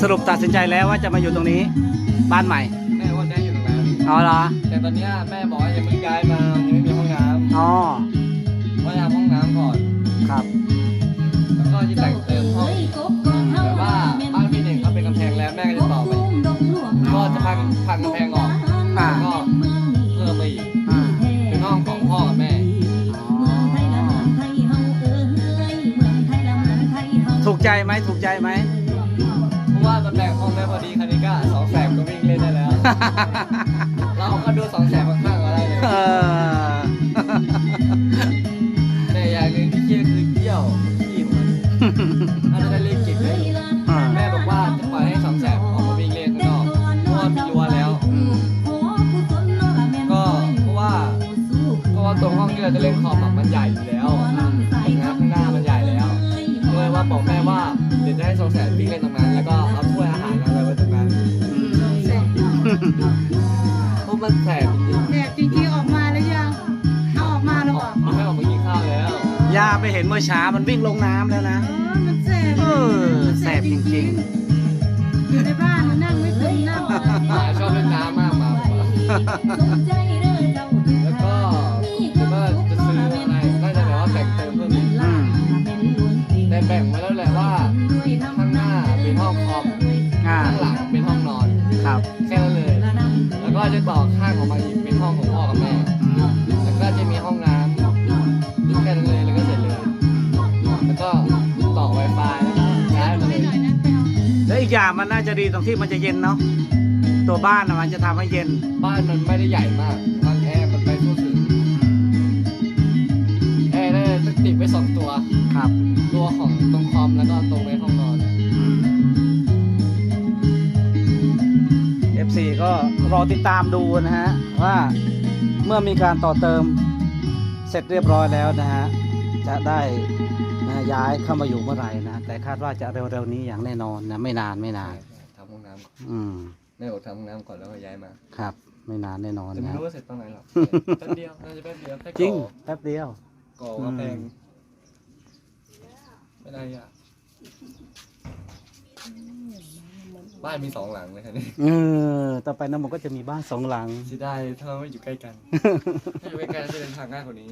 สรุปตัดสินใจแล้วว่าจะมาอยู่ตรงนี้ บ้านใหม่ แม่ว่าแม่อยู่ตรงนั้นเอาเหรอแต่ตอนเนี้ยแม่บอกว่ายังไม่ย้ายมายังไม่มีห้องน้อ๋อำว่าจะทำห้องน้ำก่อน ครับ แล้วก็จะแต่งเติมห้องแต่ว่าบ้านพี่เน่งเขาเป็นกำแพงแล้วแม่ก็จะต่อไปก็จะพังพังกำแพง ใจไหมถูกใจไหม เพราะว่ามันแบ่งห้องได้พอดีคันนี้ก็สองแสนก็วิ่งเล่นได้แล้ว เราก็ดูสองแสนข้างๆก็ได้เลยเออแต่อย่างหนึ่งที่เครียดคือเที่ยวขี้ของมันถ้าจะได้เล่นเก่งเลยอ่าแม่บอกว่าจะปล่อยให้สองแสนออกมาวิ่งเล่นข้างนอกเพราะว่ามีรั้วแล้ว อืมก็เพราะว่าเพราะว่าตรงห้องที่เราจะเล่นคอมอะมันใหญ่อยู่ ย่าไปเห็นเมื่อเช้ามันวิ่งลงน้ำแล้วนะ กอย่างมันน่าจะดีตรงที่มันจะเย็นเนาะตัวบ้านน่ะมันจะทำให้เย็น บ้านมันไม่ได้ใหญ่มากบ้านแอร์มันไปทั่วถึงแอร์ได้ติดไว้สองตัว ครับตัวของตรงคอมแล้วก็ตรงในห้องนอน FC ก็รอติดตามดูนะฮะ ว่าเมื่อมีการต่อเติมเสร็จเรียบร้อยแล้วนะฮะ จะได้นะย้ายเข้ามาอยู่เมื่อไหร่นะแต่คาดว่าจะเร็วๆนี้อย่างแน่นอนนะไม่นานไม่นาน ทำห้องน้ำก่อนอืมแม่บอกทำห้องน้ำก่อนแล้วก็ย้ายมาครับ ไม่นานแน่นอนแต่ไม่นะรู้ว่าเสร็จตอนไหนหรอกแป๊บเดียวน่าจะแป๊บเดียวแค่จริงก่อแป๊บเดียว ก่อกำแพงไม่ได้ยากบ้านมีสองหลังเลยครับนี่เออต่อไปน้ำมันก็จะมีบ้านสองหลังเสียดายถ้าไม่อยู่ใกล้กัน ถ้าอยู่ใกล้กันจะเดินทางง่ายกว่านี้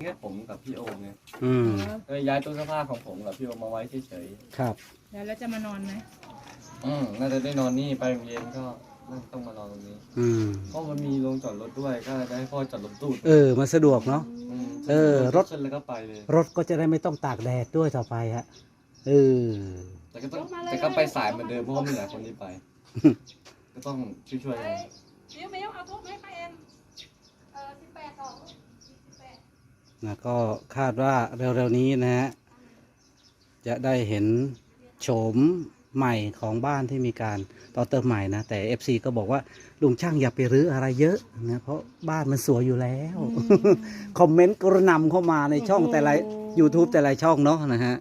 เนี่ยผมกับพี่โอมเนี่ยอืมเลยย้ายตู้เสื้อผ้าของผมกับพี่โอมมาไว้เฉยครับ แล้วเราจะมานอนไหมๆอืมน่าจะได้นอนนี่ไปโรงเรียนก็น่าจะต้องมานอนตรงนี้อืม เพราะมันมีโรงจอดรถด้วยก็จะให้พ่อจอดรถตู้เออ มันสะดวกเนาะ มเออรถขึ้นแล้วก็ไปเลย รถก็จะได้ไม่ต้องตากแดดด้วยต่อไปฮะเออ แต่ก็ต้องแต่ก็ไปสายเหมือนเดิมเพราะว่ามีหลายคนที่ไป ก็ต้องช่วยๆกัน เดี๋ยวเมลเอาทุบให้ไปเอ็นเออสิบแปดดอก นะก็คาดว่าเร็วๆนี้นะฮะจะได้เห็นโฉมใหม่ของบ้านที่มีการต่อเติมใหม่นะ แต่ FC ก็บอกว่าลุงช่างอย่าไปรื้ออะไรเยอะนะเพราะบ้านมันสวยอยู่แล้ว คอมเมนต์กระหนำเข้ามาในช่องแต่ละ YouTube แต่ละช่องเนาะนะฮะ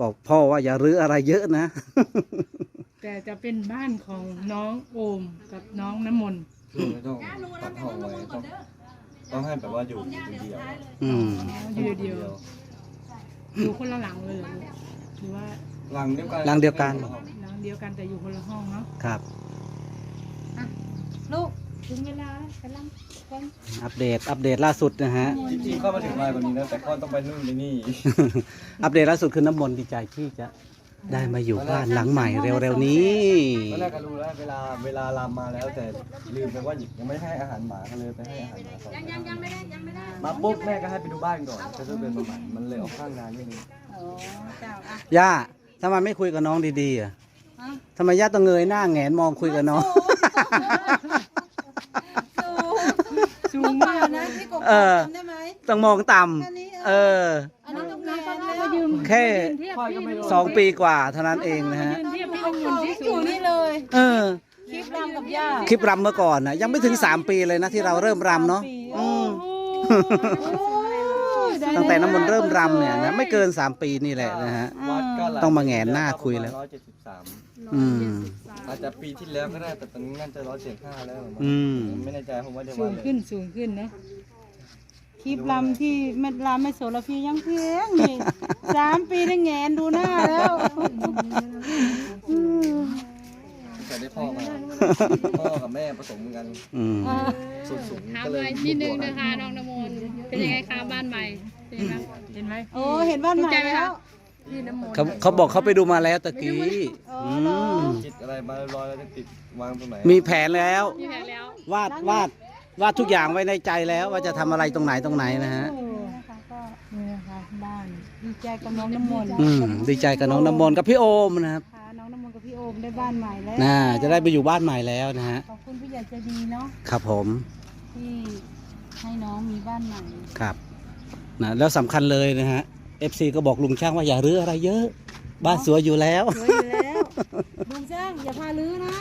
บอกพ่อว่าอย่ารื้ออะไรเยอะนะ แต่จะเป็นบ้านของน้องโอมกับน้องน้ำมนต์ คือไม่ต้องตัดห้องไว้ต้อง ต้องให้แบบว่าอยู่คนเดียวอืมอยู่เดียวอยู่คนละหลังเลยเหรอลูกหรือว่าหลังเดียวกันหลังเดียวกัน หลังเดียวกันแต่อยู่คนละห้องเนาะครับ ลูกถึงเวลาไปลำกันอัปเดต อัปเดตล่าสุดนะฮะ จริงๆเข้ามาถึงไลน์กว่านี้นะแต่ก็ต้องไปนู่นไปนี่ อัปเดตล่าสุดคือน้ำมนต์ดีใจที่จะ ได้มาอยู่บ้านหลังใหม่เร็วๆนี้ ตอนแรกก็รู้แล้วเวลาเวลาลามมาแล้วแต่ลืมไปว่าหยิบยังไม่ให้อาหารหมาก็เลยไปให้อาหารหมาก่อนยังยังยังไม่ได้ยังไม่ได้มาปุ๊บแม่ก็ให้ไปดูบ้านก่อนจะเดินประมาณมันเลยออกข้างนานนิดนึงอ๋อเจ้าอะย่าทำไมไม่คุยกับน้องดีๆอะทำไมย่าต้องเงยหน้าแหงนมองคุยกับน้อง สูงมากนะที่กบเออได้ไหมต้องมองต่อันนี้ำเออ อันนี้ต้องแมนแล้ว แค่สองปีกว่าเท่านั้นเองนะฮะ เทียบพี่องุ่นที่สูงนี่เลยเออ คลิปรำกับย่าคลิปรำเมื่อก่อนนะยังไม่ถึง 3 ปีเลยนะที่เราเริ่มรำเนาะอืม ตั้งแต่น้ำมนต์เริ่มรำเนี่ยนะไม่เกิน 3 ปีนี่แหละนะฮะ วัดก็หลยต้องมาแหงนหน้าคุยแล้ว ร้อยเจ็ดสิบสามอืม อาจจะปีที่แล้วก็ได้แต่ตอนนี้น่าจะร้อยเจ็ดห้าแล้วอืม ไม่แน่ใจผมว่าจะสูวัดงเลยขึ้นสูงขึ้นเนาะคลิปลำที่แม่ลำไม่โสระพียังเพียงนี่ สามปีได้แงนดูหน้าแล้วแต่ได้พ่อมาพ่อกับแม่ผสมกันอืม สูงสูงถามก็หเลน่อยยนิดนึงนะคะน้องน้ำมนต์เป็นยังไงคะบ้านใหม่ เป็นยังไงบ้างเห็นไหมโอ้เห็นบ้านใหม่ถูกใจไหมแล้คะวพี่น้ำมนต์เขาเขาบอกเขาไปดูมาแล้วตะกี้อ๋ออืเหรอมจิตอะไรมาลอยๆแล้วจะติดวางตรงไหนมีแผนแล้วมีแผนแล้ววาดวาดวาดทุกอย่างไว้ในใจแล้วว่าจะทำอะไรตรงไหนตรงไหนนะฮะโอ้นะคะก็นี่นะคะบ้านดีใจกับน้องน้ำมนต์อืมดีใจกับน้องน้ำมนต์กับพี่โอมนะครับค่ะน้องน้ำมนต์กับพี่โอมได้บ้านใหม่แล้วน่าจะได้ไปอยู่บ้านใหม่แล้วนะฮะ ขอบคุณผู้ใหญ่ใจดีเนาะครับผม ที่ให้น้องมีบ้านใหม่ ครับ นะแล้วสำคัญเลยนะฮะ FC ก็บอกลุงช่างว่าอย่ารื้ออะไรเยอะ บ้านสวยอยู่แล้ว สวยอยู่แล้วลุงช่างอย่าพาลื้อนะ